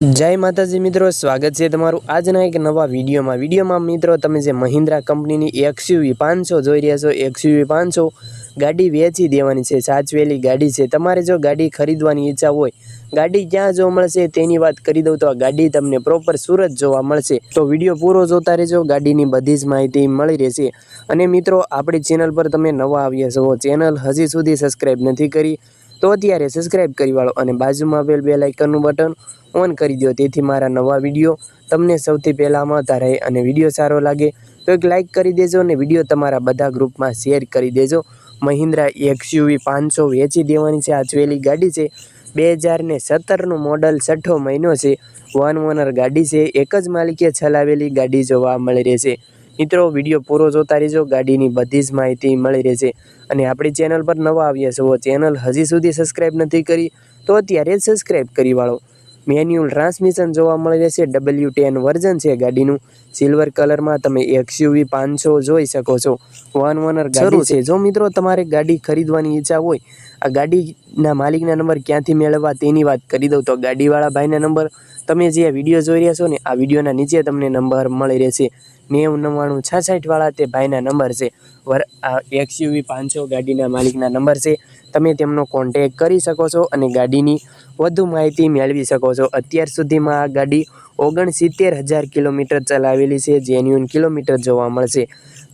જય માતાજી મિત્રો, સ્વાગત છે તમારું આજના એક નવા વિડીયોમાં. વિડીયોમાં મિત્રો, તમે જે મહિન્દ્રા કંપનીની એક્સયુવી પાંચસો જોઈ રહ્યા છો, એક્સયુવી પાંચસો ગાડી વેચી દેવાની છે, સાચવેલી ગાડી છે. તમારે જો ગાડી ખરીદવાની ઈચ્છા હોય, ગાડી ક્યાં જોવા મળશે તેની વાત કરી દઉં તો આ ગાડી તમને પ્રોપર સુરત જોવા મળશે. તો વીડિયો પૂરો જોતા રહેજો, ગાડીની બધી જ માહિતી મળી રહેશે. અને મિત્રો, આપણી ચેનલ પર તમે નવા આવ્યા છો, ચેનલ હજી સુધી સબસ્ક્રાઈબ નથી કરી તો અત્યારે સબસ્ક્રાઈબ કરી વાળો અને બાજુમાં આવેલ બે લાઇકનનું બટન ઓન કરી દો તેથી મારા નવા વીડિયો તમને સૌથી પહેલાં મળતા રહે અને વીડિયો સારો લાગે તો એક લાઇક કરી દેજો અને વીડિયો તમારા બધા ગ્રુપમાં શેર કરી દેજો. મહિન્દ્રા એક્સયુવી પાંચસો વેચી દેવાની છે. આ ગાડી છે. બે હજારને સત્તરનું મોડલ છઠ્ઠો મહિનો છે. વન ઓનર ગાડી છે. એક જ માલિકે ચલાવેલી ગાડી જોવા મળી રહેશે મિત્રો વીડિયો પૂરો જોતા રહેજો. ગાડીની બધી જ માહિતી મળી રહેશે. અને આપણી ચેનલ પર નવા આવ્યા છો ચેનલ હજી સુધી સબસ્ક્રાઈબ નથી કરી તો અત્યારે જ સબસ્ક્રાઈબ કરી વાળો. મેન્યુઅલ ટ્રાન્સમિશન જોવા મળી રહેશે. ડબલ્યુ ટેન વર્ઝન છે ગાડીનું. સિલ્વર કલરમાં તમે એક્સયુવી પાંચસો જોઈ શકો છો. વન ઓનર ગાડી છે. જો મિત્રો તમારે ગાડી ખરીદવાની ઈચ્છા હોય આ ગાડીના માલિકના નંબર ક્યાંથી મેળવવા તેની વાત કરી દઉં તો ગાડીવાળા ભાઈના નંબર તમે જે વીડિયો જોઈ રહ્યા છો ને, આ વિડીયોના નીચે તમને નંબર મળી રહેશે. નેવું નવ્વાણું છાસઠવાળા તે ભાઈના નંબર છે. વર, આ એક્સયુવી પાંચસો ગાડીના માલિકના નંબર છે. તમે તેમનો કોન્ટેક કરી શકો છો અને ગાડીની વધુ માહિતી મેળવી શકો છો. અત્યાર સુધીમાં આ ગાડી ઓગણસિત્તેર હજાર કિલોમીટર ચલાવેલી છે. જેન્યુન કિલોમીટર જોવા મળશે.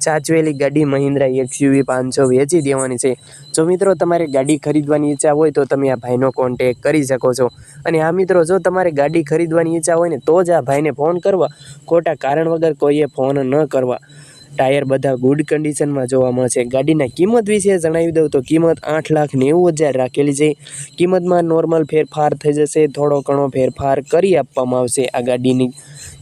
સાચવેલી ગાડી મહિન્દ્રા એક્સયુવી પાંચસો વેચી દેવાની છે. જો મિત્રો તમારે ગાડી ખરીદવાની ઈચ્છા હોય તો તમે આ ભાઈનો કોન્ટેક કરી શકો છો. અને આ મિત્રો, જો તમારે ગાડી ખરીદવાની ઈચ્છા હોય ને, તો જ આ ભાઈને ફોન કરવા. ખોટા કારણ વગર કોઈએ ફોન ન કરવા. ટાયર બધા ગુડ કન્ડિશનમાં જોવા મળશે. ગાડીના કિંમત વિશે જણાવી દઉં તો કિંમત આઠ લાખ નેવું હજાર રાખેલી છે. કિંમતમાં નોર્મલ ફેરફાર થઈ જશે, થોડો ઘણો ફેરફાર કરી આપવામાં આવશે આ ગાડીની.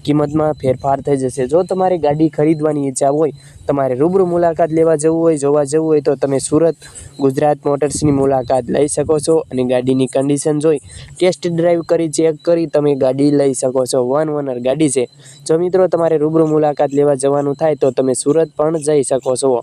કિંમતમાં ફેરફાર થઈ જશે. જો તમારે ગાડી ખરીદવાની ઈચ્છા હોય, તમારે રૂબરૂ મુલાકાત લેવા જવું હોય, જોવા જવું હોય, તો તમે સુરત ગુજરાત મોટર્સની મુલાકાત લઈ શકો છો અને ગાડીની કન્ડિશન જોઈ ટેસ્ટ ડ્રાઈવ કરી ચેક કરી, તમે ગાડી લઈ શકો છો. વન ઓનર ગાડી છે. જો મિત્રો, તમારે રૂબરૂ મુલાકાત લેવા જવાનું થાય, તો તમે સુરત પણ જઈ શકો છો.